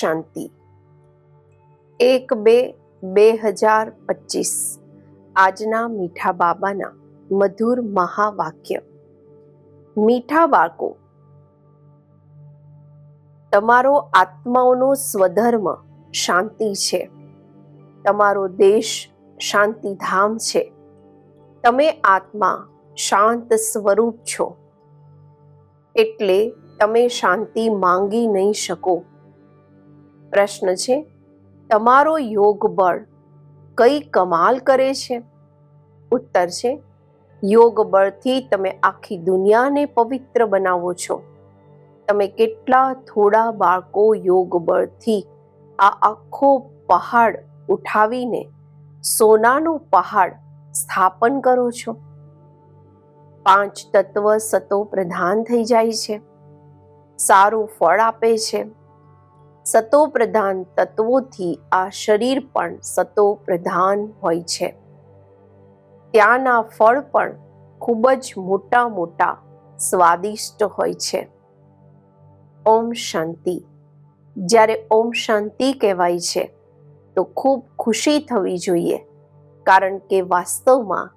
શાંતિ. એક બે બે હજાર પચીસ. આજના મીઠા બાબાના મધુર મહાવાક્ય. મીઠા બાળકો, તમારો આત્માઓનો સ્વધર્મ શાંતિ છે. તમારો દેશ શાંતિધામ છે. તમે આત્મા શાંત સ્વરૂપ છો. એટલે તમે શાંતિ માંગી નહીં શકો. પ્રશ્ન છે, તમારો યોગ બળ કઈ કમાલ કરે છે? ઉત્તર છે, યોગ બળથી તમે આખી દુનિયાને પવિત્ર બનાવો છો. તમે કેટલા થોડા બાળકો યોગ બળથી આ આખો પહાડ ઉઠાવીને સોનાનો પહાડ સ્થાપન કરો છો? પાંચ તત્વ સતો પ્રધાન થઈ જાય છે. સારું ફળ આપે છે. સતો પ્રધાન તત્વોથી આ શરીર પણ સતો પ્રધાન હોય છે. ત્યાંના ફળ પણ ખૂબ જ મોટા મોટા સ્વાદિષ્ટ હોય છે. ઓમ શાંતિ. જ્યારે ઓમ શાંતિ કહેવાય છે, તો ખૂબ ખુશી થવી જોઈએ, કારણ કે વાસ્તવમાં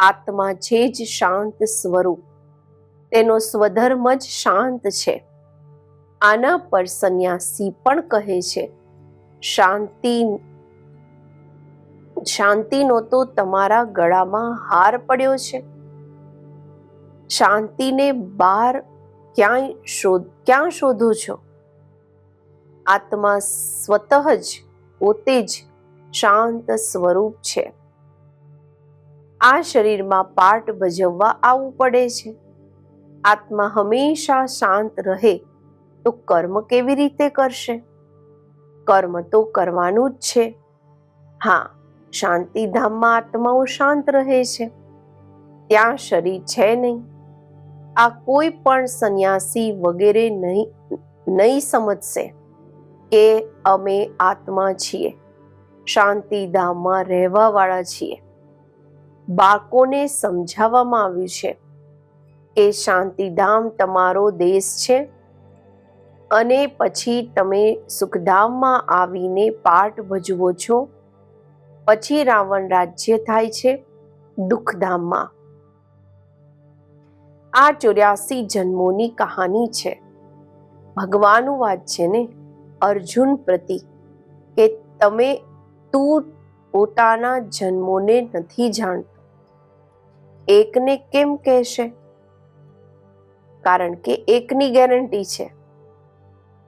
આત્મા જે જ શાંત સ્વરૂપ, તેનો સ્વધર્મ જ શાંત છે. આના પર સંન્યાસી પણ કહે છે. શાંતિ, શાંતિનો તો તમારા ગળામાં હાર પડ્યો છે. શાંતિને બહાર ક્યાંય શોધ, ક્યાં શોધો છો? આત્મા સ્વતઃ જ, પોતે જ શાંત સ્વરૂપ છે. આ શરીરમાં પાઠ ભજવવા આવવું પડે છે. આત્મા હંમેશા શાંત રહે તો કર્મ કેવી રીતે કરશે? કર્મ તો કરવાનું જ છે. હા, શાંતિધામમાં આત્માઓ શાંત રહે છે. ત્યાં શરીર છે નહીં. આ કોઈ પણ સંન્યાસી વગેરે નહીં નહીં સમજશે કે અમે આત્મા છીએ. શાંતિધામમાં રહેવાવાળા છીએ. બાળકોને સમજાવવામાં આવ્યું છે. કે શાંતિધામ તમારો દેશ છે. અને પછી તમે સુખધામમાં આવીને પાઠ ભજવો છો. પછી રાવણ રાજ્ય થાય છે દુઃખધામમાં. આ ચોર્યાસી જન્મોની કહાની છે. ભગવાનનું વાત ને? અર્જુન પ્રતિ કે તમે તું પોતાના જન્મોને નથી જાણતો. એકને કેમ કહેશે? કારણ કે એકની ગેરંટી છે.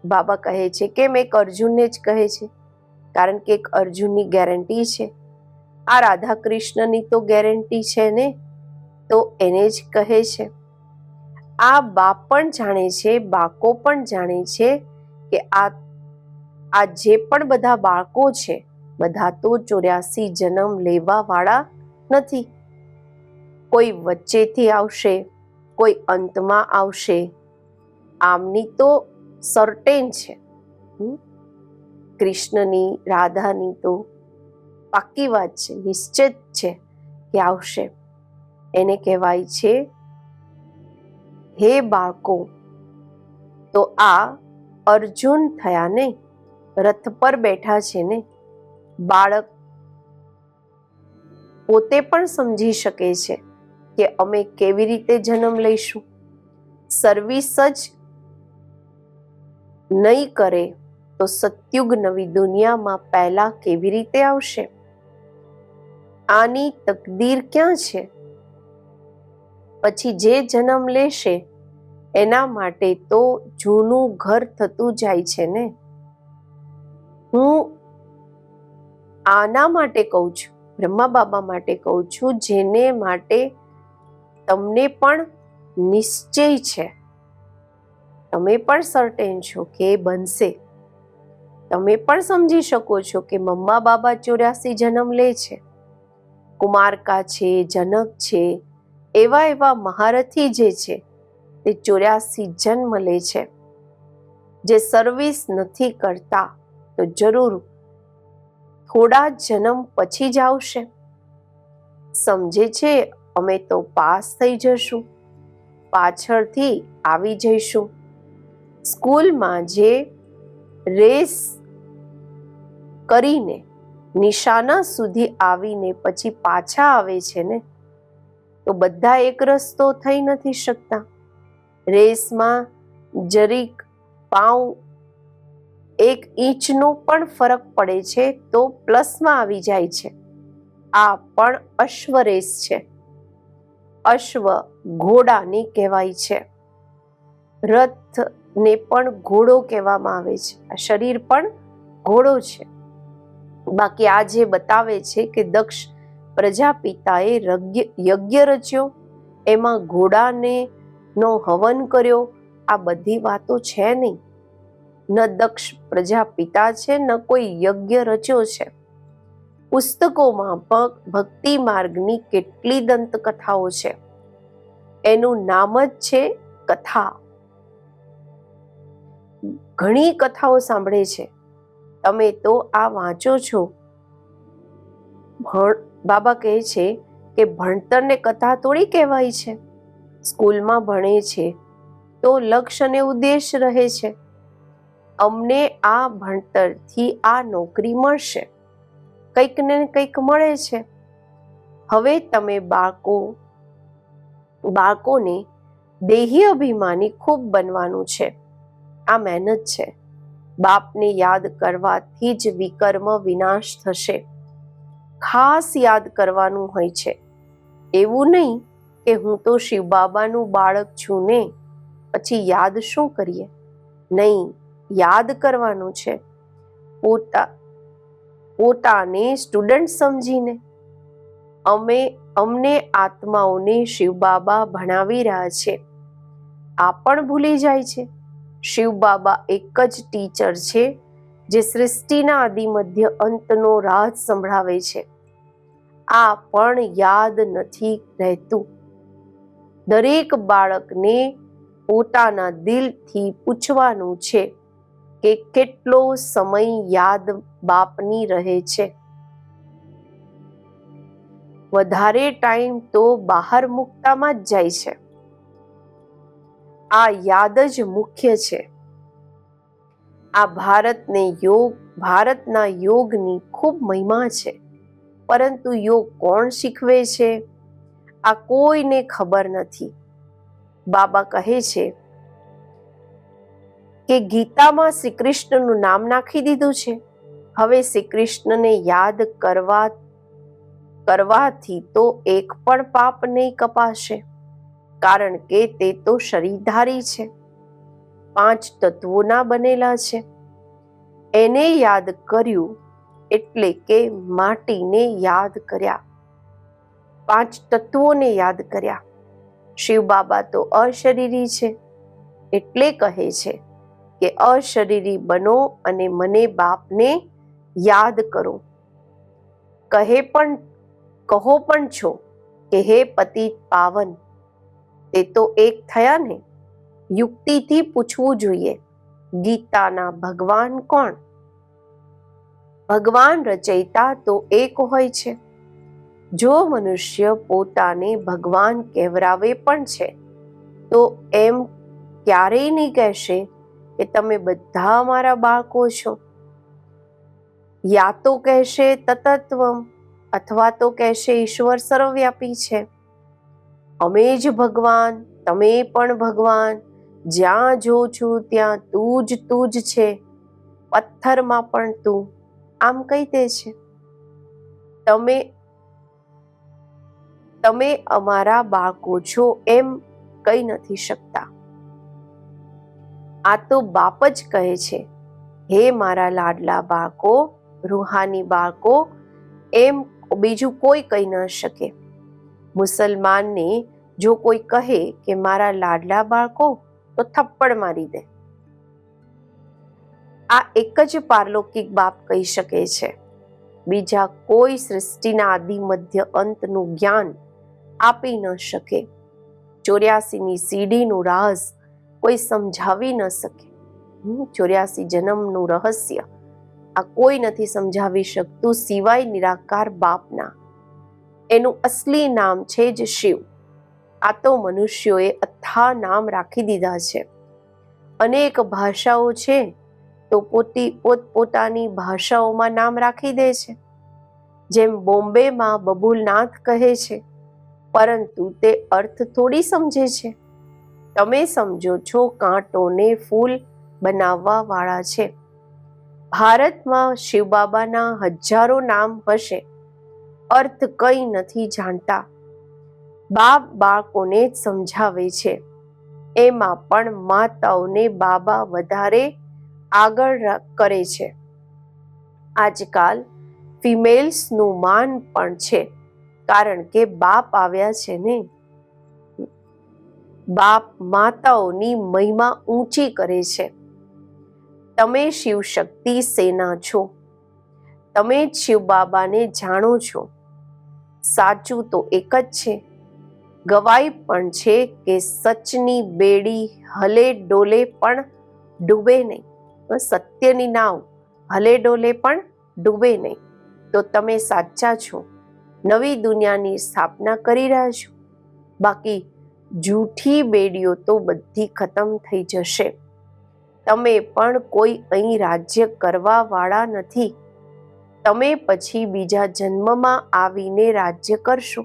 બાબા કહે છે કેમ એક અર્જુનને જ કહે છે, કારણ કે એક અર્જુનની ગેરંટી છે. આ રાધા કૃષ્ણની તો ગેરંટી છે ને? તો એને જ કહે છે. આ બાપ પણ જાણે છે બાકો પણ જાણે છે કે આ આ જે પણ બધા બાળકો છે, બધા તો ચોર્યાસી જન્મ લેવા વાળા નથી. કોઈ વચ્ચેથી આવશે, કોઈ અંતમાં આવશે. આમની તો સર્ટેન છે. કૃષ્ણની, રાધાની તો પાક્કી વાત છે, નિશ્ચિત છે કે આવશે. એને કહેવાય છે, હે બાળકો, તો આ અર્જુન થયા ને? રથ પર બેઠા છે ને? બાળક પોતે પણ સમજી શકે છે કે અમે કેવી રીતે જન્મ લઈશું? સર્વિસ જ નહીં કરે, તો સત્યુગ નવી દુનિયામાં પહેલા કેવી રીતે આવશે? આની તકદીર ક્યાં છે? પછી જે જન્મ લેશે, એના માટે તો જૂનું ઘર થતું જાય છે ને? હું આના માટે કહું છું, બ્રહ્મા બાબા માટે કહું છું, જેને માટે તમને પણ નિશ્ચય છે. તમે પણ સર્ટેન છો કે બનશે. તમે પણ સમજી શકો છો કે મમ્મા બાબા ચોર્યાસી જન્મ લે છે. કુમારકા છે, જનક છે, એવા એવા મહારથી જે છે તે ચોર્યાસી જન્મ લે છે. જે સર્વિસ નથી કરતા તો જરૂર થોડા જન્મ પછી જ આવશે. સમજે છે, અમે તો પાસ થઈ જશું. પાછળથી આવી જઈશું. સ્કૂલમાં જે રેસ કરીને નિશાના સુધી આવીને પછી પાછા આવે છે ને, તો બધા એક રસ્તો થઈ નથી શકતા. રેસમાં જરીક પાઉં એક ઇંચનો પણ ફરક પડે છે તો પ્લસમાં આવી જાય છે. આ પણ અશ્વ રેસ છે. અશ્વ ઘોડાને કહેવાય છે. રથને પણ ઘોડો કહેવામાં આવે છે. આ શરીર પણ ઘોડો છે. બાકી આ જે બતાવે છે કે દક્ષ પ્રજાપિતાએ યજ્ઞ રચ્યો, એમાં ઘોડાને નો હવન કર્યો, આ બધી વાતો છે નહીં. ન દક્ષ પ્રજાપિતા છે, ન કોઈ યજ્ઞ રચ્યો છે. પુસ્તકોમાં પણ ભક્તિ માર્ગની કેટલી દંતકથાઓ છે. એનું નામ જ છે કથા. ઘણી કથાઓ સાંભળે છે. તમે તો આ વાંચો છો. બાબા કહે છે કે ભણતરને કથા થોડી કહેવાય છે. સ્કૂલમાં ભણે છે તો લક્ષ્ય અને ઉદ્દેશ રહે છે. અમને આ ભણતરથી આ નોકરી મળશે. કંઈક ને કંઈક મળે છે. હવે તમે બાળકો, બાળકોને દેહી અભિમાની ખૂબ બનવાનું છે. આ મહેનત છે. બાપને યાદ કરવાથી જ વિકર્મ વિનાશ થશે. ખાસ યાદ કરવાનું હોય છે. એવું નહીં કે હું તો શિવ બાબાનું બાળક છું ને, પછી યાદ શું કરીએ? નહીં, યાદ કરવાનું છે. પોતા, પોતાને સ્ટુડન્ટ સમજીને. અમે, અમને આત્માઓને શિવ બાબા ભણાવી રહ્યા છે. આ પણ ભૂલી જાય છે. શિવ બાબા એક જ ટીચર છે, જે સૃષ્ટિના આદિ મધ્ય અંતનો રાજ સંભળાવે છે. આ પણ યાદ નથી રહેતું. દરેક બાળકને પોતાના દિલથી પૂછવાનું છે કે કેટલો સમય યાદ બાપની રહે છે. વધારે ટાઈમ તો બહાર મુકતામાં જ જાય છે. આ યાદ જ મુખ્ય છે. આ ભારતને યોગ, ભારતના યોગની ખૂબ મહિમા છે. પરંતુ યોગ કોણ શીખવે છે? આ કોઈને ખબર નથી. બાબા કહે છે કે ગીતામાં શ્રી કૃષ્ણનું નામ નાખી દીધું છે. હવે શ્રી કૃષ્ણને યાદ કરવા, કરવાથી તો એક પણ પાપ નહીં કપાશે. કારણ કે તે તો શરીરધારી છે. પાંચ તત્વોના બનેલા છે. એને યાદ કર્યું એટલે કે માટીને યાદ કર્યા. પાંચ તત્વોને યાદ કર્યા. શિવ બાબા તો અશરીરી છે. એટલે કહે છે કે અશરીરી બનો અને મને બાપને યાદ કરો. કહે પણ, કહો પણ છો કે હે પતિત પાવન તે તો એક થયા ને. યુક્તિથી પૂછવું જોઈએ, ગીતાના ભગવાન કોણ? ભગવાન રચયિતા તો એક હોય છે. જો મનુષ્ય પોતાને ભગવાન કહેવરાવે પણ છે, તો એમ ક્યારેય નહીં કહેશે કે તમે બધા મારા બાળકો છો. યા તો કહેશે તતત્વમ અથવા તો કહેશે ઈશ્વર સર્વવ્યાપી છે. અમે જ ભગવાન, તમે પણ ભગવાન. જ્યાં જો છું ત્યાં તું જ તું જ છે. પથ્થરમાં પણ તું. આમ કહી દે છે. તમે તમે અમારા બાળકો છો એમ કહી નથી શકતા. આ તો બાપ જ કહે છે. હે મારા લાડલા બાળકો, રૂહાની બાળકો, એમ બીજું કોઈ કહી ન શકે. મુસલમાનને જો કોઈ કહે કે મારા લાડલા બાળકો, તો થપ્પડ મારી દે. આ એક જ પારલૌકિક બાપ કહી શકે છે. બીજા કોઈ સૃષ્ટિના આદિ મધ્ય અંતનું જ્ઞાન આપી ન શકે. ચોર્યાસીની સીડીનું રાઝ કોઈ સમજાવી ન શકે. ચોર્યાસી જન્મનું રહસ્ય. આ કોઈ નથી સમજાવી શકતું સિવાય નિરાકાર બાપના. એનું અસલી નામ છે જ શિવ. આ તો મનુષ્યોએ અથા નામ રાખી દીધા છે. અનેક ભાષાઓ છે, તો પોતી પોતપોતાની ભાષાઓમાં નામ રાખી દે છે. જેમ બોમ્બેમાં બબુલનાથ કહે છે, પરંતુ તે અર્થ થોડી સમજે છે. તમે સમજો છો કાંટોને ફૂલ બનાવવા વાળા છે. ભારતમાં શિવબાબાના હજારો નામ હશે. અર્થ કંઈ નથી જાણતા. બાપ બાળકોને જ સમજાવે છે. એમાં પણ માતાઓને બાબા વધારે આગળ કરે છે. આજકાલ ફિમેલ્સનું માન પણ છે, કારણ કે બાપ આવ્યા છે ને. બાપ માતાઓની મહિમા ઊંચી કરે છે. તમે શિવશક્તિ સેના છો. તમે જ શિવ બાબાને જાણો છો. સાચું તો એક જ છે. ગવાઈ પણ છે કે સચની બેડી હલે ડોલે પણ ડૂબે નહીં. સત્યની નાવ હલે ડોલે પણ ડૂબે નહીં. તો તમે સાચા છો. નવી દુનિયાની સ્થાપના કરી રહ્યા છો. બાકી જૂઠી બેડીઓ તો બધી ખતમ થઈ જશે. તમે પણ કોઈ અહીં રાજ્ય કરવા વાળા નથી. તમે પછી બીજા જન્મમાં આવીને રાજ્ય કરશો.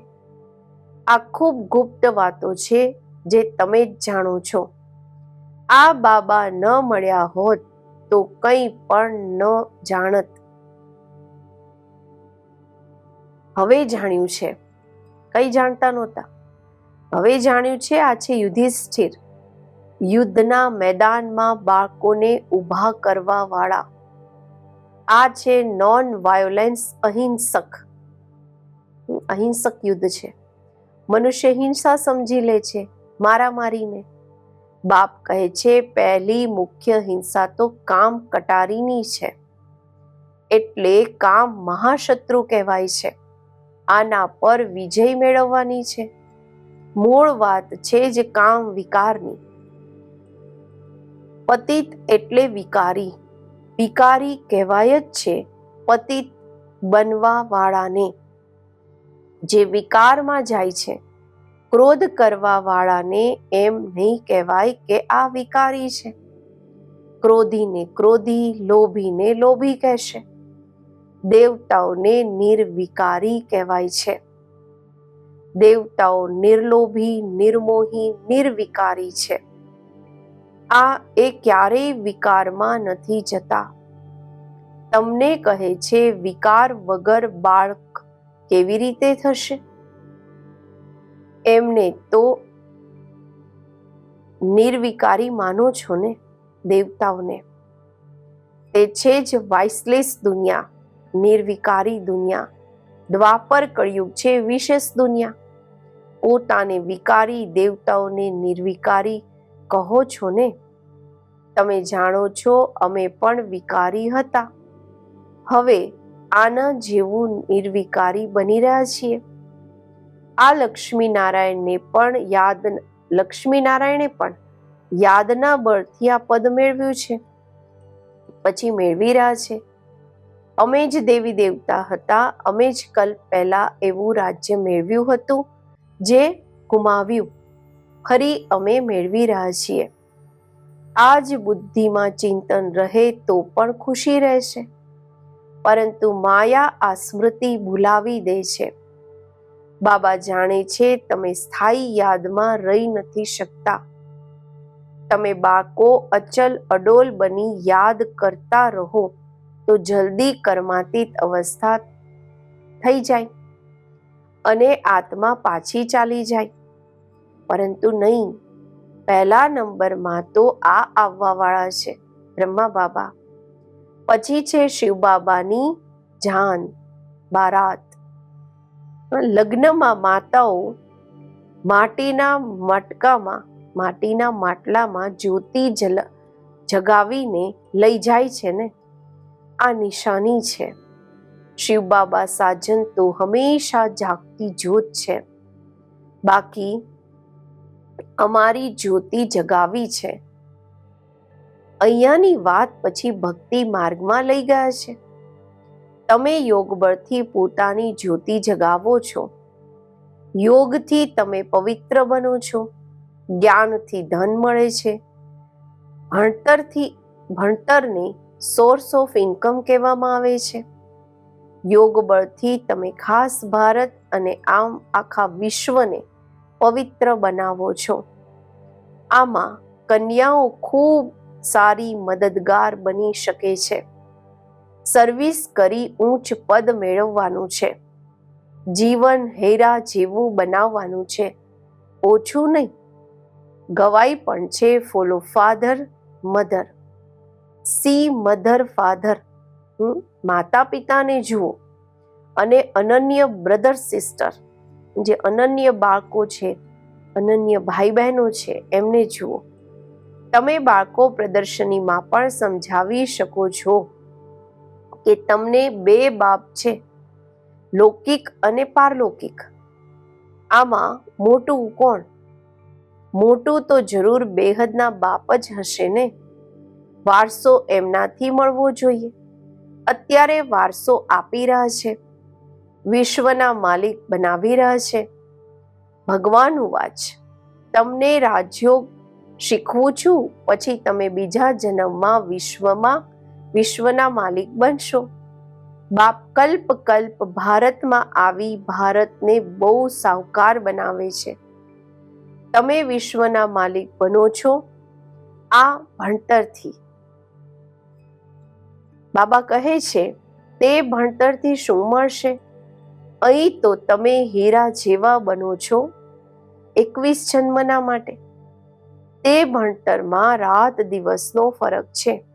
આ ખૂબ ગુપ્ત વાતો છે જે તમે જ જાણો છો. આ બાબા ન મળ્યા હોત તો કંઈ પણ ન જાણત. હવે જાણ્યું છે. કઈ જાણતા નહોતા. હવે જાણ્યું છે આ છે યુધિષ્ઠિર. યુદ્ધના મેદાનમાં બાળકોને ઊભા કરવા વાળા આ છે નોન વાયોલેન્સ અહિંસક. અહિંસક યુદ્ધ છે. મનુષ્ય હિંસા સમજી લે છે, મારા મારીને. બાપ કહે છે, પહેલી મુખ્ય હિંસા તો કામ કટારીની છે. એટલે કામ મહાશત્રુ કહેવાય છે. આના પર વિજય મેળવવાની છે. મૂળ વાત છે જે કામ વિકારની. પતિત એટલે વિકારી. વિકારી કહેવાય જ છે, પતિત બનવા વાળાને જે વિકારમાં જાય છે. ક્રોધ કરવા વાળાને એમ નહીં કહેવાય કે આ વિકારી છે. ક્રોધીને ક્રોધી, લોભીને લોભી કહેશે. દેવતાઓને નિર્વિકારી કહેવાય છે. દેવતાઓ નિર્લોભી, નિર્મોહી, નિર્વિકારી છે. આ એ ક્યારેય વિકારમાં નથી જતા. તમને કહે છે, વિકાર વગર બાળક કેવી રીતે થશે? એમને તો નિર્વિકારી માનો છો ને, દેવતાઓને? તે છે જ વાઇસલેસ દુનિયા, નિર્વિકારી દુનિયા, દ્વાપર કળિયુગ છે વિશેષ દુનિયા. પોતાને વિકારી દેવતાઓને નિર્વિકારી કહો છો ને? તમે જાણો છો અમે પણ વિકારી હતા. હવે આના જેવું નિર્વિકારી બની રહ્યા છીએ. આ લક્ષ્મી નારાયણને પણ યાદ લક્ષ્મી નારાયણે પણ યાદના બળથી આ પદ મેળવ્યું છે. પછી મેળવી રહ્યા છે. અમે જ દેવી દેવતા હતા. અમે જ કલ્પ પહેલા એવું રાજ્ય મેળવ્યું હતું, જે ગુમાવ્યું. ફરી અમે મેળવી રહ્યા છીએ. આ જ બુદ્ધિમાં ચિંતન રહે તો પણ ખુશી રહેશે. પરંતુ માયા આ સ્મૃતિ ભૂલાવી દે છે. બાબા જાણે છે તમે સ્થાયી યાદમાં રહી નથી શકતા. તમે બાકો અચલ અડોલ બની યાદ કરતા રહો, તો જલ્દી કર્માતીત અવસ્થા થઈ જાય અને આત્મા પાછી ચાલી જાય. પરંતુ નહીં, પહેલા નંબરમાં તો આ આવવાવાળા છે. બ્રહ્મા બાબા પછી છે શિવ બાબાની જાન, બારાત. લગ્નમાં માતાઓ માટીના મટકામાં, માટીના માટલામાં જ્યોતિ જલ, જગાવીને લઈ જાય છે ને? આ નિશાની છે. શિવ બાબા સાજન તો હંમેશા જાગતી જ્યોત છે. બાકી અમારી જ્યોતિ જગાવી છે. અહીંયાની વાત પછી ભક્તિ માર્ગમાં લઈ ગયા છે. તમે યોગ બળથી પોતાની જ્યોતિ જગાવો છો. યોગથી તમે પવિત્ર બનો છો. જ્ઞાનથી ધન મળે છે. ભણતરથી, ભણતરને સોર્સ ઓફ ઇન્કમ કહેવામાં આવે છે. યોગ બળથી તમે ખાસ ભારત અને આમ આખા વિશ્વને પવિત્ર બનાવો છો. આમાં કન્યાઓ ખૂબ સારી મદદગાર બની શકે છે. સર્વિસ કરી ઊંચ પદ મેળવવાનું છે. જીવન હેરા જેવું બનાવવાનું છે. ઓછું નહીં. ગવાઈ પણ છે follow father, mother. See mother father. માતા પિતાને જુઓ. અને અનન્ય બ્રધર, સિસ્ટર. જે અનન્ય બાળકો છે, અનન્ય ભાઈ બહેનો છે, એમને જુઓ. તમે બાળકો પ્રદર્શનીમાં પણ સમજાવી શકો છો કે તમને બે બાપ છે, લૌકિક અને પારલૌકિક. આમાં મોટું કોણ? મોટું તો જરૂર બેહદના બાપ જ હશે ને? વારસો એમનાથી મળવો જોઈએ. અત્યારે વારસો આપી રહ્યા છે. વિશ્વના માલિક બનાવી રહ્યા છે. ભગવાન વાચ તમને રાજયોગ શીખવું છું, પછી તમે બીજા જન્મમાં વિશ્વમાં, વિશ્વના માલિક બનશો. બાપ કલ્પ કલ્પ ભારતમાં આવી ભારતને બહુ સાવકાર બનાવે છે. તમે વિશ્વના માલિક બનો છો, આ ભણતરથી. બાબા કહે છે, તે ભણતરથી શું મળશે? અહીં તો તમે હીરા જેવા બનો છો, એકવીસ જન્મના માટે. તે ભણતરમાં રાત દિવસનો ફરક છે.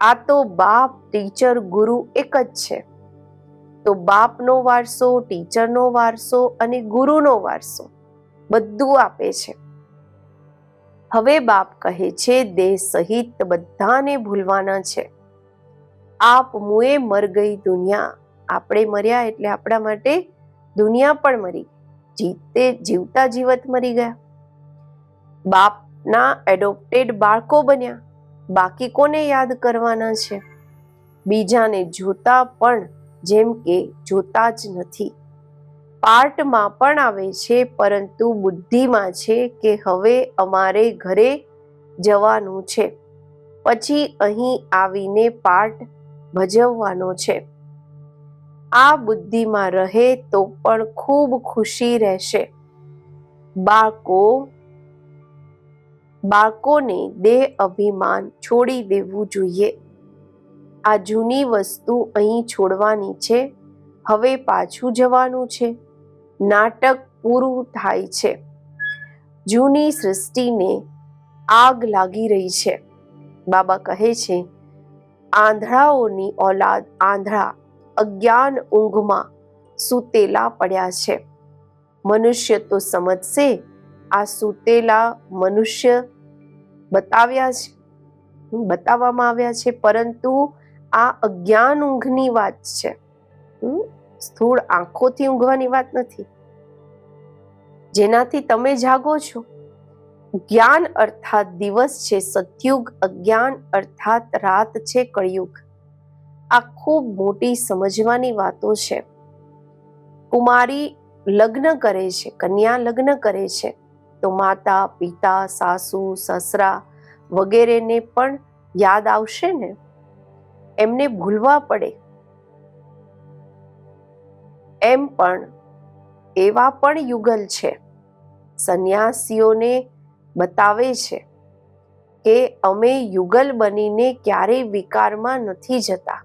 આ તો બાપ, ટીચર, ગુરુ એક જ છે. તો બાપનો વારસો, ટીચરનો વારસો અને ગુરુનો વારસો બધું આપે છે. હવે બાપ કહે છે, દેહ સહિત બધાને ભૂલવાના છે. આપ મુએ મર ગઈ દુનિયા. આપણે મર્યા એટલે આપણા માટે દુનિયા પણ મરી. જીતે, જીવતા, જીવત મરી ગયા. બાપના એડોપ્ટેડ બાળકો બન્યા. બાકી કોને યાદ કરવાના છે? બીજાને જોતા પણ જેમ કે જોતા જ નથી. પાર્ટમાં પણ આવે છે, પરંતુ બુદ્ધિમાં છે કે હવે અમારે ઘરે જવાનું છે. પછી અહીં આવીને પાર્ટ ભજવવાનો છે. આ બુદ્ધિમાં રહે તો પણ ખૂબ ખુશી રહેશે. બાળકો બાળકોને દેહ અભિમાન છોડી દેવું જોઈએ. આ જૂની વસ્તુ અહીં છોડવાની છે. હવે પાછું જવાનું છે. નાટક પૂરું થાય છે. જૂની સૃષ્ટિને આગ લાગી રહી છે. બાબા કહે છે, આંધળાઓની ઓલાદ આંધળા અજ્ઞાન ઊંઘમાં સૂતેલા પડ્યા છે. મનુષ્ય તો સમજશે આ સૂતેલા મનુષ્ય બતાવ્યા છે. બતાવવામાં આવ્યા છે, પરંતુ આ અજ્ઞાન ઊંઘની વાત છે. સ્થૂળ આંખોથી ઊંઘવાની વાત નથી. જેનાથી તમે જાગો છો. જ્ઞાન અર્થાત દિવસ છે, સતયુગ, અજ્ઞાન અર્થાત રાત છે, કળયુગ. આ ખૂબ મોટી સમજવાની વાતો છે. કુમારી લગ્ન કરે છે, કન્યા લગ્ન કરે છે. તો માતા, પિતા, સાસુ, સસરા વગેરેને પણ યાદ આવશે ને? એમને ભૂલવા પડે. એમ પણ એવા પણ યુગલ છે. સંન્યાસીઓને બતાવે છે કે અમે યુગલ બનીને ક્યારેય વિકારમાં નથી જતા.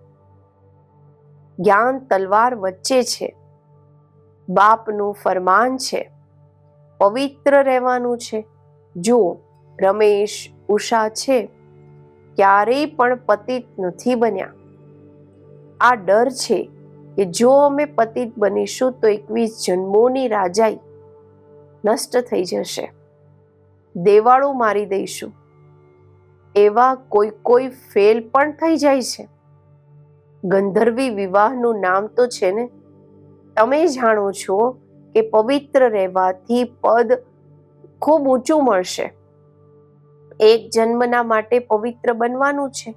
જ્ઞાન તલવાર વચ્ચે છે. બાપનું ફરમાન છે. પવિત્ર રહેવાનું છે. જો રમેશ ઉષા છે, ક્યારેય પણ પતિત નથી બન્યા. આ ડર છે કે જો અમે પતિત બનીશું તો એકવીસ જન્મોની રાજાઈ નષ્ટ થઈ જશે. દેવાળું મારી દઈશું. એવા કોઈ કોઈ ફેલ પણ થઈ જાય છે. ગંધર્વી વિવાહનું નામ તો છે ને? તમે જાણો છો કે પવિત્ર રહેવાથી પદ ખૂબ ઊંચું મળશે. એક જન્મના માટે પવિત્ર બનવાનું છે.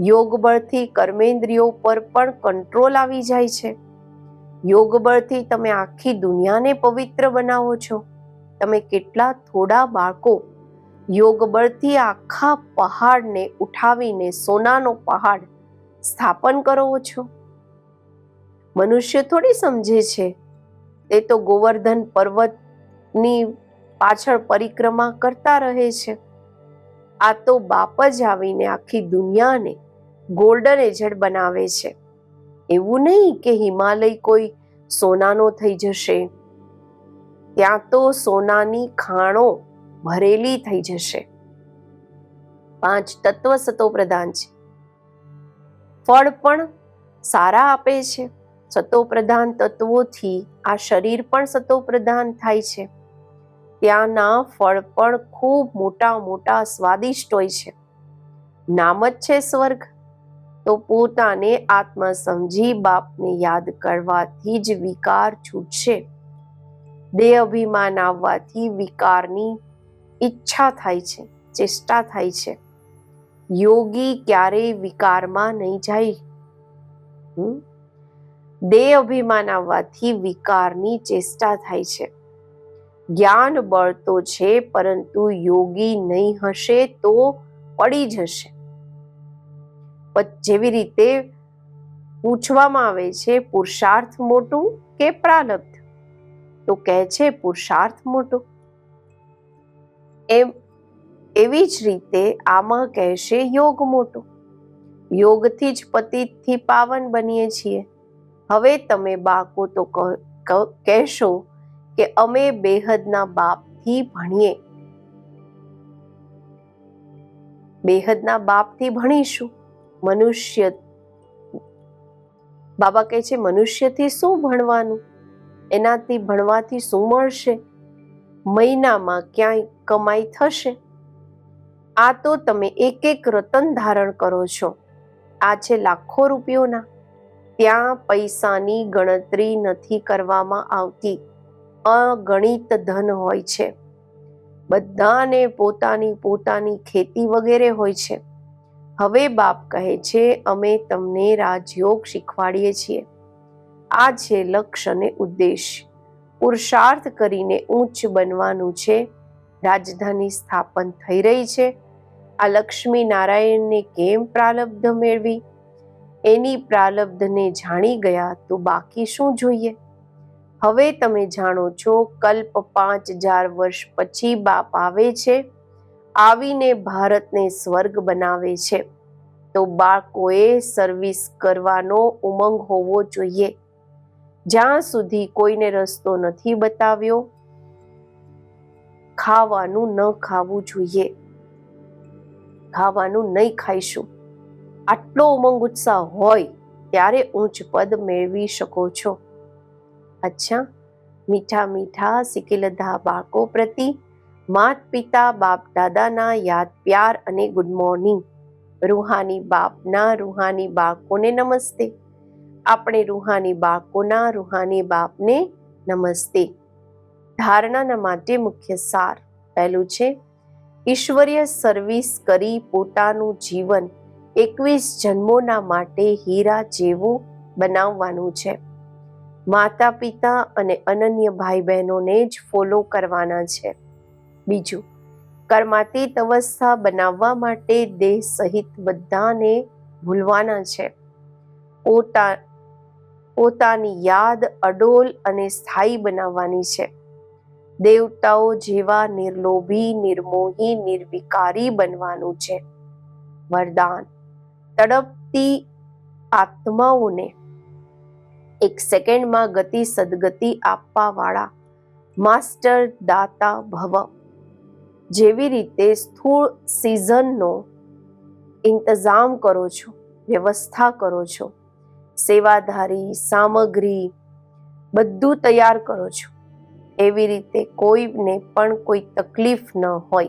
યોગ બળથી કર્મેન્દ્રિયો પર પણ કંટ્રોલ આવી જાય છે. યોગ બળથી તમે આખી દુનિયાને પવિત્ર બનાવો છો. તમે કેટલા થોડા બાળકો યોગ બળથી આખા પહાડને ઉઠાવીને સોનાનો પહાડ સ્થાપન કરો છો. મનુષ્ય થોડી સમજે છે તે તો ગોવર્ધન પર્વતની પાછળ પરિક્રમા કરતા રહે છે. આ તો બાપ જ આવીને આખી દુનિયાને ગોલ્ડન એજડ બનાવે છે. એવું નહીં કે હિમાલય કોઈ સોનાનો થઈ જશે. ત્યાં તો સોનાની ખાણો ભરેલી થઈ જશે. પાંચ તત્વ સતો પ્રધાન છે. ફળ પણ સારા આપે છે. સતો પ્રધાન તત્વોથી આ શરીર પણ સતોપ્રધાન થાય છે. ત્યાંના ફળ પણ ખૂબ મોટા મોટા સ્વાદિષ્ટ હોય છે. નામ જ છે સ્વર્ગ. તો પોતાને આત્મા સમજી બાપને યાદ કરવાથી જ વિકાર છૂટશે. દેહ અભિમાન આવવાથી વિકારની ઈચ્છા થાય છે, ચેષ્ટા થાય છે. યોગી ક્યારેય વિકારમાં નહીં જાય. હમ? દેહ અભિમાન આવવાથી વિકારની ચેષ્ટા થાય છે. જ્ઞાન બળ તો છે, પરંતુ યોગી નહીં હશે તો પડી જશે. જેવી રીતે પૂછવામાં આવે છે, પુરુષાર્થ મોટું કે પ્રારબ્ધ તો કહે છે, પુરુષાર્થ મોટો. એમ, એવી જ રીતે આમાં કહેશે યોગ મોટો. યોગથી જ પતિતથી પાવન બનીએ છીએ. હવે તમે બાકો તો કહેશો કે અમે બેહદના બાપથી ભણીએ. બેહદના બાપથી ભણીશું. મનુષ્ય, બાબા કહે છે મનુષ્યથી શું ભણવાનું? એનાથી ભણવાથી શું મળશે? મહિનામાં ક્યાંય કમાઈ થશે? આ તો તમે એક એક રતન ધારણ કરો છો. આ છે લાખો રૂપિયોના. ત્યાં પૈસાની ગણતરી નથી કરવામાં આવતી. અગણિત ધન હોય છે. બધાને પોતાની પોતાની ખેતી વગેરે હોય છે. હવે બાપ કહે છે, અમે તમને રાજયોગ શીખવાડીએ છીએ. આ છે લક્ષ્ય અને ઉદ્દેશ. પુરુષાર્થ કરીને ઉચ્ચ બનવાનું છે. રાજધાની સ્થાપન થઈ રહી છે. આ લક્ષ્મી નારાયણને કેમ પ્રાલબ્ધ મેળવી? એની પ્રાલબ્ધને જાણી ગયા તો બાકી શું જોઈએ? હવે તમે જાણો છો, કલ્પ પાંચ હજાર વર્ષ પછી બાપ આવે છે, આવીને ભારતને સ્વર્ગ બનાવે છે. તો બાળકોએ સર્વિસ કરવાનો ઉમંગ હોવો જોઈએ. જ્યાં સુધી કોઈને રસ્તો નથી બતાવ્યો, ખાવાનું ન ખાવું જોઈએ. ખાવાનું નહીં ખાઈશું. આટલો ઉમંગ ઉત્સાહ હોય, ત્યારે ઊંચ પદ મેળવી શકો છો. અચ્છા, મીઠા મીઠા સિકેલધા બાળકો પ્રતિ, માત પિતા, બાપ દાદાના યાદ, પ્યાર અને ગુડ મોર્નિંગ. રૂહાની બાપના રૂહાની બાળકોને નમસ્તે. આપણે રૂહાની બાળકોના રૂહાની બાપને નમસ્તે. ધારણાના માટે મુખ્ય સાર પહેલું છે, ઈશ્વરીય સર્વિસ કરી પોતાનું જીવન એકવીસ જન્મોના માટે હીરા જેવું બનાવવાનું છે. માતા પિતા અને અનન્ય ભાઈ બહેનોને જ ફોલો કરવાના છે. બીજું, કર્માતીત અવસ્થા બનાવવા માટે દેહ સહિત બધાને ભૂલવાના છે. પોતા, પોતાની યાદ, અડોલ અને સ્થાયી બનાવવાની છે. દેવતાઓ જેવા નિર્લોભી, નિર્મોહી, નિર્વિકારી બનવાનું છે. વરદાન. તડપતી આત્માઓને એક સેકન્ડમાં ગતિ સદગતિ આપવા વાળા માસ્ટર દાતા ભવ જેવી રીતે સ્થૂળ સિઝનનો ઇંતજામ કરો છો, વ્યવસ્થા કરો છો, સેવાધારી, સામગ્રી બધું તૈયાર કરો છો. એવી રીતે કોઈને પણ કોઈ તકલીફ ન હોય,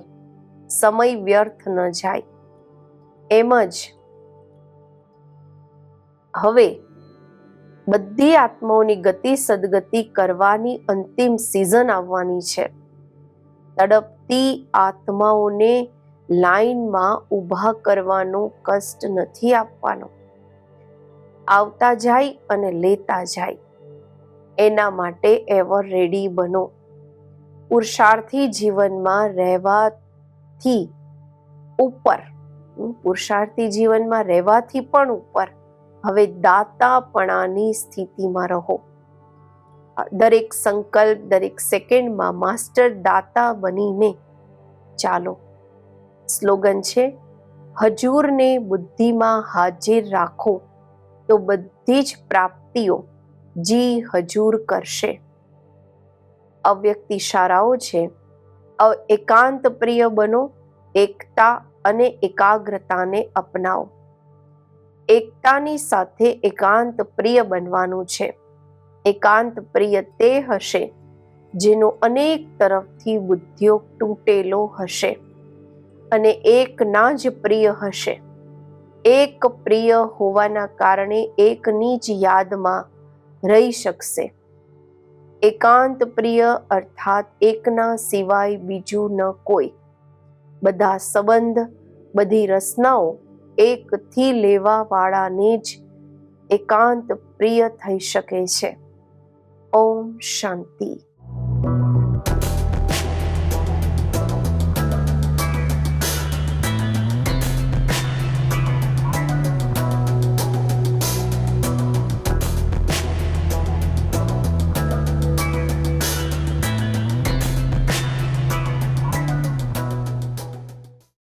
સમય વ્યર્થ ન જાય. એમ જ હવે બધી આત્માઓની ગતિ સદગતિ કરવાની અંતિમ સિઝન આવવાની છે. તડપતી આત્માઓને લાઈનમાં ઊભા કરવાનો કષ્ટ નથી આપવાનો. આવતા જાય અને લેતા જાય. એના માટે એવર રેડી બનો. પુરુષાર્થી જીવનમાં રહેવાથી ઉપર. પુરુષાર્થી જીવનમાં રહેવાથી પણ ઉપર. હવે દાતાપણાની સ્થિતિમાં રહો. દરેક સંકલ્પ, દરેક સેકન્ડમાં માસ્ટર દાતા બનીને ચાલો. સ્લોગન છે, હજૂરને બુદ્ધિમાં હાજર રાખો, તો બધી જ પ્રાપ્તિઓ જી હજૂર કરશે. અવ્યક્ત ઇશારાઓ છે એકાંત પ્રિય બનો, એકતા અને એકાગ્રતાને અપનાવો. એકતાની સાથે એકાંત પ્રિય બનવાનું છે. એકાંત પ્રિય તે હશે જેનો અનેક તરફથી બુદ્ધિઓ તૂટેલો હશે અને એકના જ પ્રિય હશે. એક પ્રિય હોવાના કારણે એકની જ યાદમાં રહી શકશે. એકાંત પ્રિય અર્થાત એકના સિવાય બીજું ન કોઈ. બધા સંબંધ, બધી રચનાઓ એકથી લેવા વાળાને જ એકાંત પ્રિય થઈ શકે છે. ઓમ શાંતિ.